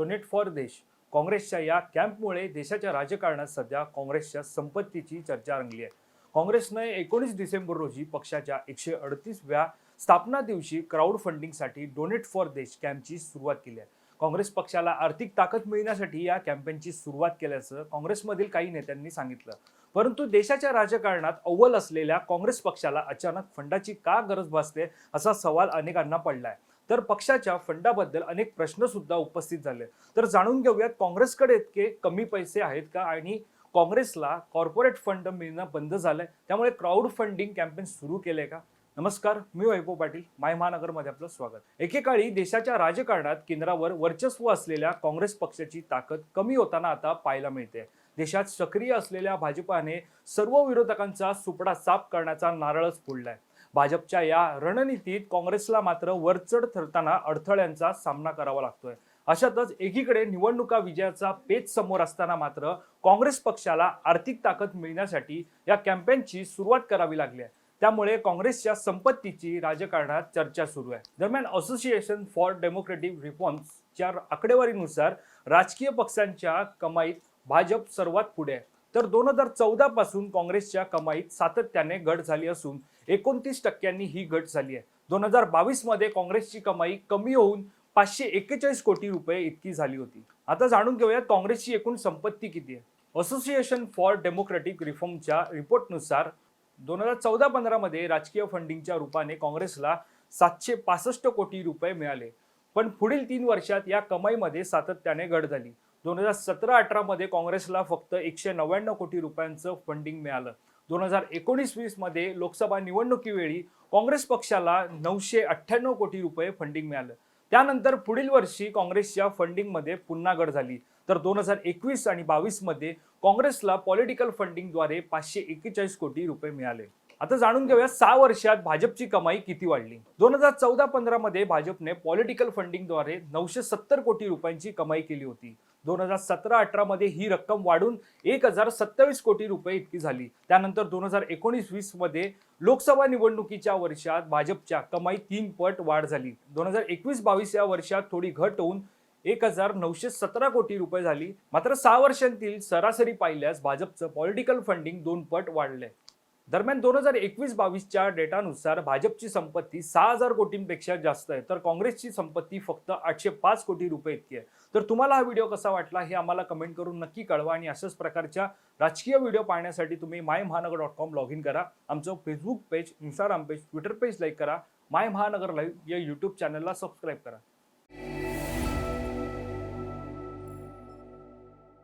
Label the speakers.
Speaker 1: Donate for देश. काँग्रेसच्या या कॅम्पमुळे देशाच्या राजकारणात सध्या काँग्रेसच्या संपत्तीची चर्चा रंगली आहे. काँग्रेसने एकोणीस डिसेंबर रोजी पक्षाच्या एकशे अडतीसव्या स्थापना दिवशी क्राऊड फंडिंगसाठी डोनेट फॉर देश कॅम्पची सुरुवात केली आहे. काँग्रेस पक्षाला आर्थिक ताकद मिळण्यासाठी या कॅम्पेनची सुरुवात केल्याचं काँग्रेसमधील काही नेत्यांनी सांगितलं. परंतु देशाच्या राजकारणात अव्वल असलेल्या काँग्रेस पक्षाला अचानक फंडाची का गरज भासते असा सवाल अनेकांना पडलाय. तर पक्षाच्या फंडाबद्दल अनेक प्रश्न सुद्धा उपस्थित झाले. तर जाणून घेऊयात काँग्रेसकडे इतके कमी पैसे आहेत का? आणि काँग्रेसला कॉर्पोरेट फंड मिळणं बंद झालंय. त्यामुळे क्राऊड फंडिंग कॅम्पेन सुरू केले का? नमस्कार मी वैभव पाटील माय महानगरमध्ये आपलं स्वागत. एकेकाळी देशाच्या राजकारणात केंद्रावर वर्चस्व असलेल्या काँग्रेस पक्षाची ताकद कमी होताना आता पाहायला मिळते. देशात सक्रिय असलेल्या भाजपाने सर्व विरोधकांचा सुपडा साफ करण्याचा नारळच फोडलाय. भाजपच्या या रणनीतीत काँग्रेसला मात्र वरचढ ठरताना अडथळ्यांचा सामना करावा लागतोय. अशातच एकीकडे निवडणुका विजयाचा पेच समोर असताना मात्र काँग्रेस पक्षाला आर्थिक ताकद मिळण्यासाठी या कॅम्पेनची सुरुवात करावी लागली आहे. त्यामुळे काँग्रेसच्या संपत्तीची राजकारणात चर्चा सुरू आहे. दरम्यान असोसिएशन फॉर डेमोक्रेटिक रिफॉर्म्सच्या आकडेवारीनुसार राजकीय पक्षांच्या कमाईत भाजप सर्वात पुढे आहे. तर दोन हजार चौदा पासून काँग्रेसच्या कमाईत सातत्याने घट झाली असून एकोणतीस टक्क्यांनी ही घट झाली आहे. दोन हजार बावीसमध्ये काँग्रेसची कमाई कमी होऊन पाचशे एक्केचाळीस कोटी रुपये इतकी झाली होती. आता जाणून घेऊया काँग्रेसची एकूण संपत्ती किती आहे. असोसिएशन फॉर डेमोक्रेटिक रिफॉर्मच्या रिपोर्टनुसार दोन हजार चौदा पंधरामध्ये राजकीय फंडिंगच्या रूपाने काँग्रेसला सातशे पासष्ट कोटी रुपये मिळाले. पण पुढील तीन वर्षात या कमाईमध्ये सातत्याने घट झाली. दोन हजार सतरा अठरामध्ये काँग्रेसला फक्त एकशे नव्याण्णव कोटी रुपयांचं फंडिंग मिळालं. दोन हजार एकोणीस वीसमध्ये लोकसभा निवडणुकीवेळी काँग्रेस पक्षाला नऊशे अठ्ठ्याण्णव कोटी रुपये फंडिंग मिळालं. त्यानंतर पुढील वर्षी काँग्रेसच्या फंडिंगमध्ये पुन्हा घट झाली. तर दोन हजार एकवीस आणि बावीसमध्ये काँग्रेसला पॉलिटिकल फंडिंगद्वारे पाचशे एक्केचाळीस कोटी रुपये मिळाले. आता जाणून घेऊया सहा वर्षात भाजपची कमाई किती वाढली. दोन हजार चौदा पंधरा मध्ये भाजपने पॉलिटिकल फंडिंगद्वारे नऊशे सत्तर कोटी रुपयांची कमाई केली होती. दोन हजार सतरा अठरा मध्ये ही रक्कम वाढून एक हजार सत्तावीस कोटी रुपये इतकी झाली. त्यानंतर दोन हजार एकोणीस वीसमध्ये लोकसभा निवडणुकीच्या वर्षात भाजपच्या कमाई तीन पट वाढ झाली. दोन हजार एकवीस बावीस या वर्षात थोडी घट होऊन एक हजार नऊशे सतरा कोटी रुपये झाली. मात्र सहा वर्षांतील सरासरी पाहिल्यास भाजपचं पॉलिटिकल फंडिंग दोन पट वाढलंय. दरम्यान दोन हजार एकवीस बावीसच्या डेटानुसार भाजपची संपत्ती सहा हजार कोटींपेक्षा जास्त आहे. तर काँग्रेसची संपत्ती फक्त आठशे पाच कोटी रुपये इतकी आहे. तर तुम्हाला हा व्हिडिओ कसा वाटला हे आम्हाला कमेंट करून नक्की कळवा आणि अशाच प्रकारच्या राजकीय व्हिडिओ पाहण्यासाठी तुम्ही माय महानगर डॉट कॉम लॉग इन करा. आमचं Facebook page Instagram page Twitter page like करा. माय महानगर लाईव्ह या यूट्यूब चॅनलला सबस्क्राईब करा.